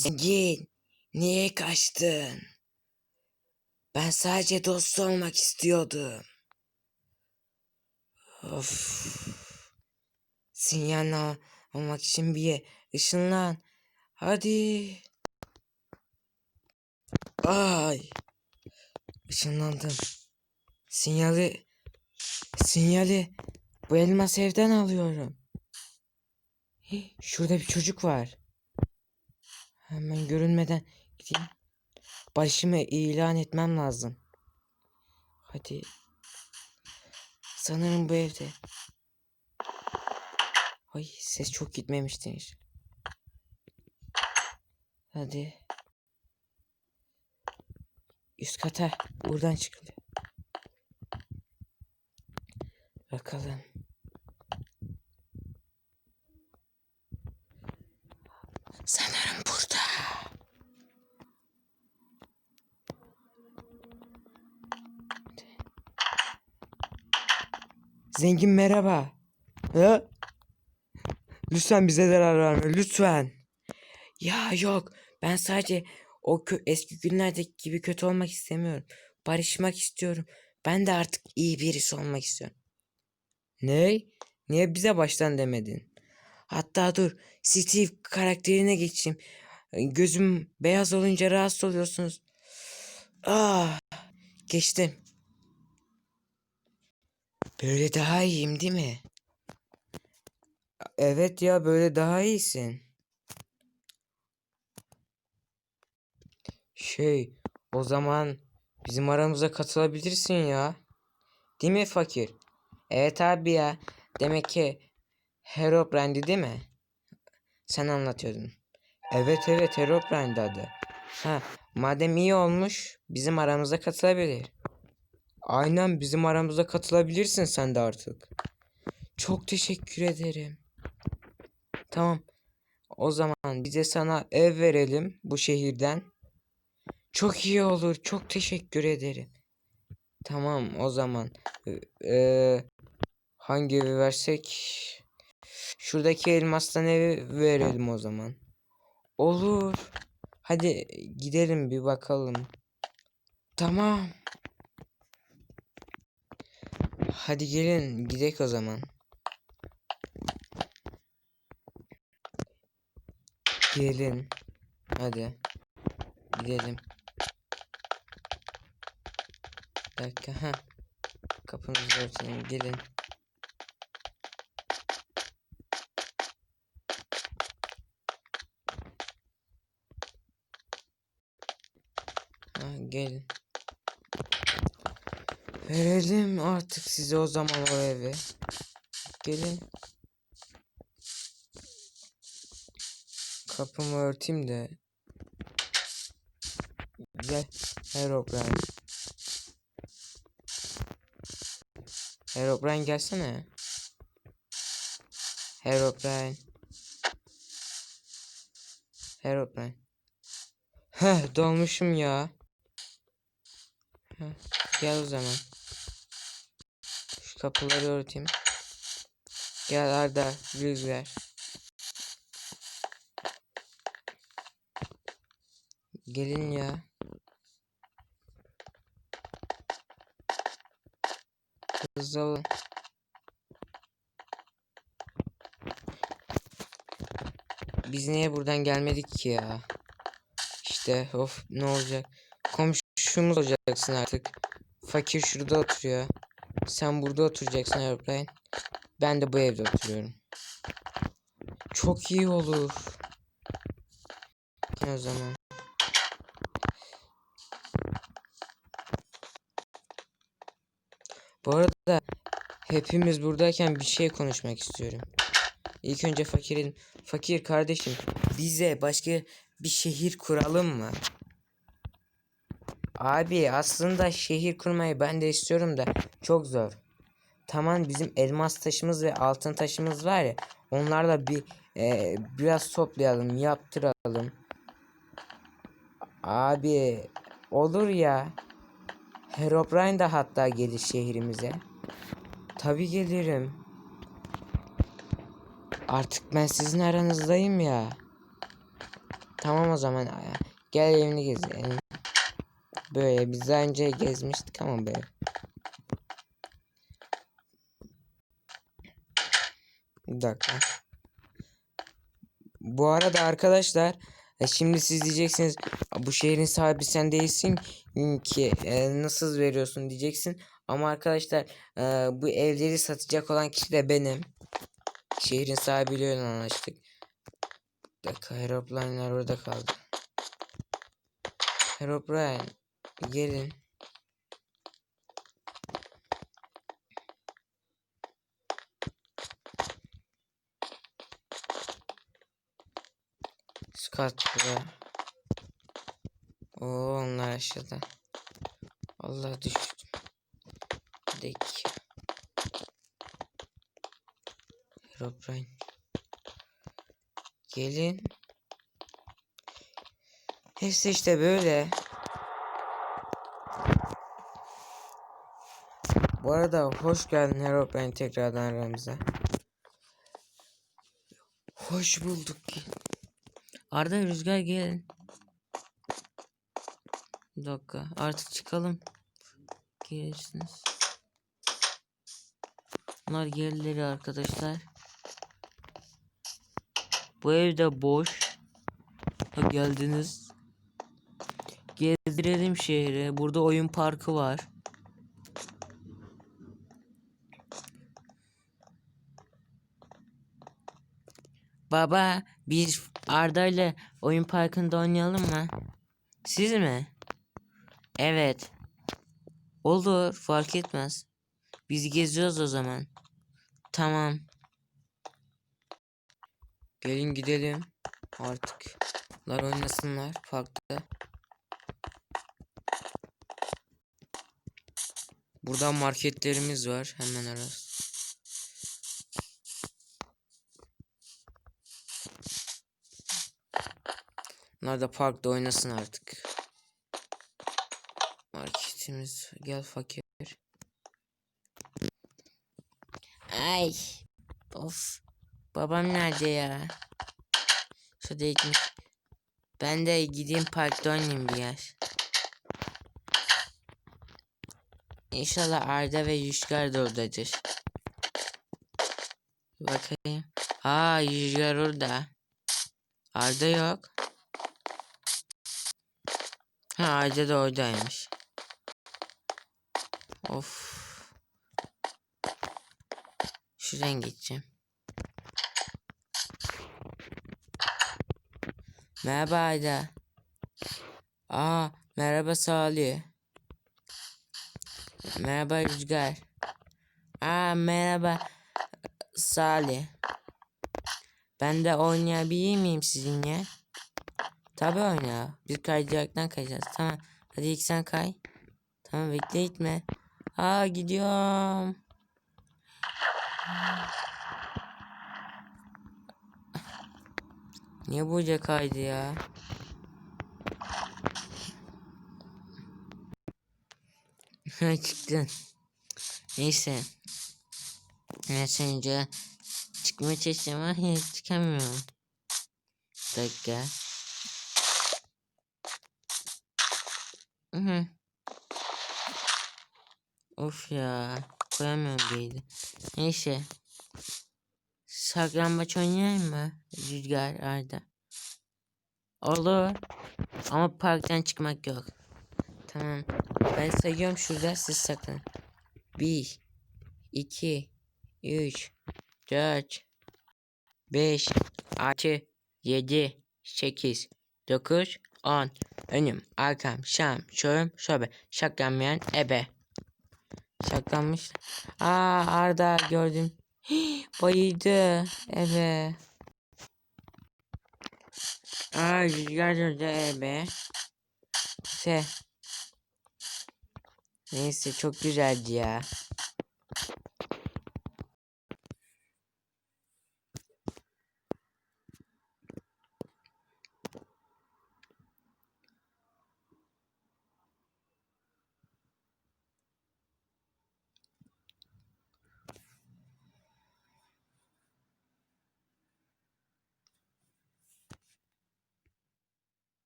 Zengin, niye kaçtın? Ben sadece dost olmak istiyordum. Of. Sinyal al- almak için bir ışınlan. Hadi. Ay. Işınlandım. Sinyali sinyali bu elmas evden alıyorum. Şurada bir çocuk var. Hemen görünmeden gideyim. Başımı ilan etmem lazım. Hadi. Sanırım bu evde. Ay ses çok gitmemiştir. Hadi. Üst kata buradan çıkılıyor. Bakalım. Sanırım burada. Zengin merhaba. Ha? Lütfen bize zarar verme lütfen. Ya yok ben sadece o kö- eski günlerdeki gibi kötü olmak istemiyorum. Barışmak istiyorum. Ben de artık iyi birisi olmak istiyorum. Ne? Niye bize baştan demedin? Hatta dur Steve karakterine geçeyim. Gözüm beyaz olunca rahatsız oluyorsunuz. Ah, geçtim. Böyle daha iyiyim değil mi? Evet ya böyle daha iyisin. Şey, o zaman bizim aramıza katılabilirsin ya. Değil mi fakir? Evet abi ya. Demek ki Herobrand'i değil mi? Sen anlatıyordun. Evet evet Herobrand adı. Ha, madem iyi olmuş bizim aramıza katılabilir. Aynen bizim aramıza katılabilirsin sen de artık. Çok teşekkür ederim. Tamam. O zaman bize sana ev verelim bu şehirden. Çok iyi olur. Çok teşekkür ederim. Tamam o zaman. Eee hangi evi versek? Şuradaki elmastan evi verelim o zaman. Olur. Hadi gidelim bir bakalım. Tamam. Hadi gelin gidelim o zaman. Gelin. Hadi. Gidelim. Bir dakika. Ha. Kapınızı örtelim. Gelin. Ha, gelin. Verelim artık size o zaman o evi. Gelin. Kapımı örteyim de. Gel. Herobrine. Herobrine gelsene. Herobrine. Herobrine. Heh dolmuşum ya. Heh, gel o zaman. Kapıları örteyim. Gel Arda Rüzgar. Gelin ya. Hızlı olun. Biz niye buradan gelmedik ki ya? İşte of ne olacak? Komşumuz olacaksın artık. Fakir şurada oturuyor. Sen burada oturacaksın Aeroplane. Ben de bu evde oturuyorum. Çok iyi olur. O zaman. Bu arada hepimiz buradayken bir şey konuşmak istiyorum. İlk önce fakirin fakir kardeşim bize başka bir şehir kuralım mı? Abi aslında şehir kurmayı ben de istiyorum da çok zor. Tamam bizim elmas taşımız ve altın taşımız var ya onlarla bir e, biraz toplayalım yaptıralım. Abi olur ya. Herobrine de hatta gelir şehrimize. Tabi gelirim. Artık ben sizin aranızdayım ya. Tamam o zaman. Gel evini gezelim. Böyle biz daha önce gezmiştik ama böyle. Bir dakika. Bu arada arkadaşlar e, şimdi siz diyeceksiniz "A, bu şehrin sahibi sen değilsin ki e, nasıl veriyorsun diyeceksin. Ama arkadaşlar e, bu evleri satacak olan kişi de benim. Şehrin sahibiyle anlaştık. Bir dakika Herobrine'ler orada kaldı. Herobrine gelin. Scott burada. Oo onlar aşağıda. Allah düştüm. Dek. Herobrine. Gelin. Hepsi işte böyle. Bu arada hoş geldin Herobrine tekrardan aramıza. Hoş bulduk. Arda Rüzgar gelin. Bir dakika artık çıkalım. Gelirsiniz. Bunlar gerileri arkadaşlar. Bu evde boş. Ha, geldiniz. Gezdirelim şehri. Burada oyun parkı var. Baba biz Arda ile oyun parkında oynayalım mı? Siz mi? Evet. Olur fark etmez. Biz geziyoruz o zaman. Tamam. Gelin gidelim. Artık. Bunlar oynasınlar parkta. Burada marketlerimiz var hemen arası. Bunlar da parkta oynasın artık. Marketimiz gel fakir. Ay. Of. Babam nerede ya? Şurada gitmiş. Ben de gideyim parkta oynayayım biraz. İnşallah Arda ve Rüzgar da oradadır. Bakayım. Aa Rüzgar orada. Arda yok. Ha Arda da oradaymış. Of. Şuradan geçeceğim. Merhaba Arda. Aa merhaba Salih. Merhaba Rüzgar. Aa merhaba Salih. Ben de oynayabilir miyim sizinle? Tabii oyna. Biz kaydıraktan kayacağız. Tamam. Hadi ilk sen kay. Tamam bekle gitme. Aa gidiyorum. Niye burada kaydı ya? Çıktın. Neyse. Neyse önce çıkmaya çalışacağım ama hiç çıkamıyorum. Dakika. Hı hı. Of ya. Koyamıyorum beydi. Neyse. Saklambaç oynayayım mı? Rüzgar Arda. Olur. Ama parktan çıkmak yok. Tamam. Ben sayıyorum şurada siz sakın. 1 2 3 4 5 6 7 8 9 10 Önüm, arkam, şam, şöğüm, şöbe. Şaklanmayan ebe. Şaklanmış. Aa Arda gördüm. Hii, bayıldı. Ebe. Aa rüzgar gördü ebe. Se. Neyse çok güzeldi ya.